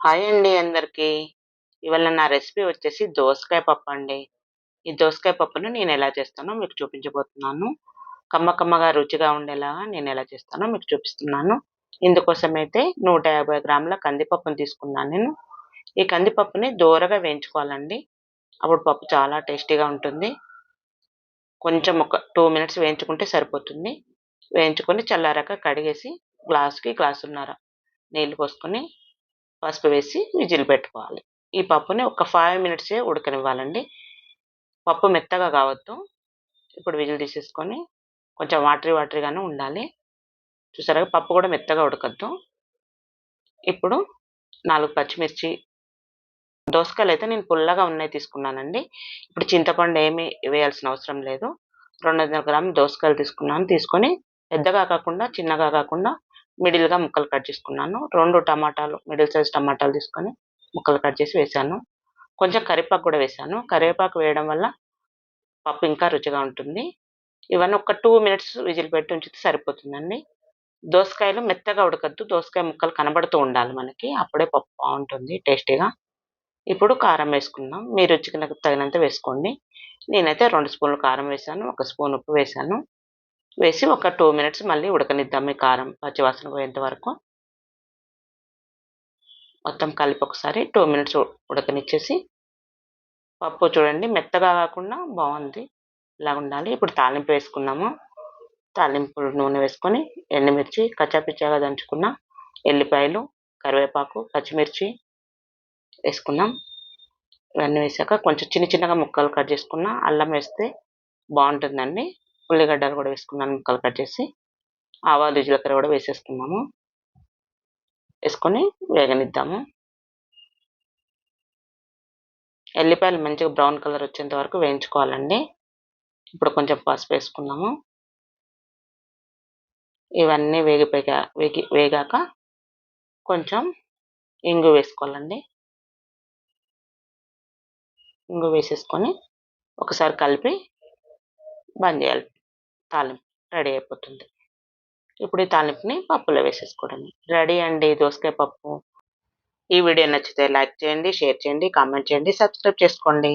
Hi అండి అందరికీ. ఇవాళ నా రెసిపీ వచ్చేసి దోసకాయ పప్పు అండి. ఈ దోసకాయ పప్పును నేను ఎలా చేస్తానో మీకు చూపించబోతున్నాను. కమ్మ కమ్మగా రుచిగా ఉండేలాగా నేను ఎలా చేస్తానో మీకు చూపిస్తున్నాను. ఇందుకోసం అయితే నూట యాభై గ్రాముల కందిపప్పును తీసుకున్నాను నేను. ఈ కందిపప్పుని దూరగా వేయించుకోవాలండి. అప్పుడు పప్పు చాలా టేస్టీగా ఉంటుంది. కొంచెం ఒక టూ మినిట్స్ వేయించుకుంటే సరిపోతుంది. వేయించుకొని చల్లారాక కడిగేసి గ్లాస్కి గ్లాసున్నర నీళ్ళు పోసుకొని పసుపు వేసి విజిల్ పెట్టుకోవాలి. ఈ పప్పుని ఒక ఫైవ్ మినిట్సే ఉడకనివ్వాలండి. పప్పు మెత్తగా కావద్దు. ఇప్పుడు విజిల్ తీసేసుకొని కొంచెం వాటరీ వాటరీగానే ఉండాలి. చూసారా? పప్పు కూడా మెత్తగా ఉడకద్దు. ఇప్పుడు నాలుగు పచ్చిమిర్చి దోసకాయలు అయితే నేను పుల్లగా ఉన్నాయి తీసుకున్నానండి. ఇప్పుడు చింతపండు ఏమీ వేయాల్సిన అవసరం లేదు. రెండు వందల గ్రాములు దోసకాయలు తీసుకున్నాను. తీసుకొని పెద్దగా కాకుండా చిన్నగా కాకుండా మిడిల్గా ముక్కలు కట్ చేసుకున్నాను. రెండు టమాటాలు మిడిల్ సైజ్ టమాటాలు తీసుకొని ముక్కలు కట్ చేసి వేసాను. కొంచెం కరివేపాకు కూడా వేసాను. కరివేపాకు వేయడం వల్ల పప్పు ఇంకా రుచిగా ఉంటుంది. ఇవన్నీ ఒక టూ మినిట్స్ విజిల్ పెట్టి ఉంచితే సరిపోతుందండి. దోసకాయలు మెత్తగా ఉడకద్దు. దోసకాయ ముక్కలు కనబడుతూ ఉండాలి మనకి. అప్పుడే పప్పు బాగుంటుంది టేస్టీగా. ఇప్పుడు కారం వేసుకుందాం. మీ రుచికి తగినంత వేసుకోండి. నేనైతే రెండు స్పూన్లు కారం వేసాను. ఒక స్పూన్ ఉప్పు వేసాను. వేసి ఒక టూ మినిట్స్ మళ్ళీ ఉడకనిద్దాం ఈ కారం పచ్చివాసన పోయేంత వరకు. మొత్తం కలిపి ఒకసారి టూ మినిట్స్ ఉడకనిచ్చేసి. పప్పు చూడండి మెత్తగా కాకుండా బాగుంది. ఇలా ఉండాలి. ఇప్పుడు తాలింపు వేసుకున్నాము తాలింపు నూనె వేసుకొని ఎండుమిర్చి కచ్చాపిచ్చాగా దంచుకున్న ఎల్లిపాయలు కరివేపాకు పచ్చిమిర్చి వేసుకున్నాం ఇవన్నీ వేసాక కొంచెం చిన్న చిన్నగా ముక్కలు కట్ చేసుకున్న అల్లం వేస్తే బాగుంటుందండి. ఉల్లిగడ్డలు కూడా వేసుకున్నాను ముక్కలు కట్ చేసి. ఆవాలు జీలకర్ర కూడా వేసేసుకున్నాము. వేసుకొని వేగనిద్దాము. ఎల్లిపాయలు మంచిగా బ్రౌన్ కలర్ వచ్చేంత వరకు వేయించుకోవాలండి. ఇప్పుడు కొంచెం పసుపు వేసుకున్నాము. ఇవన్నీ వేగిపోయా వేగి వేగాక కొంచెం ఇంగు వేసుకోవాలండి. ఇంగు వేసేసుకొని ఒకసారి కలిపి బంద్ చేయాలి. తాలింపు రెడీ అయిపోతుంది. ఇప్పుడు ఈ తాలింపుని పప్పులో వేసేసుకోవడం రెడీ అండి దోసకాయ పప్పు. ఈ వీడియో నచ్చితే లైక్ చేయండి షేర్ చేయండి కామెంట్ చేయండి సబ్స్క్రైబ్ చేసుకోండి.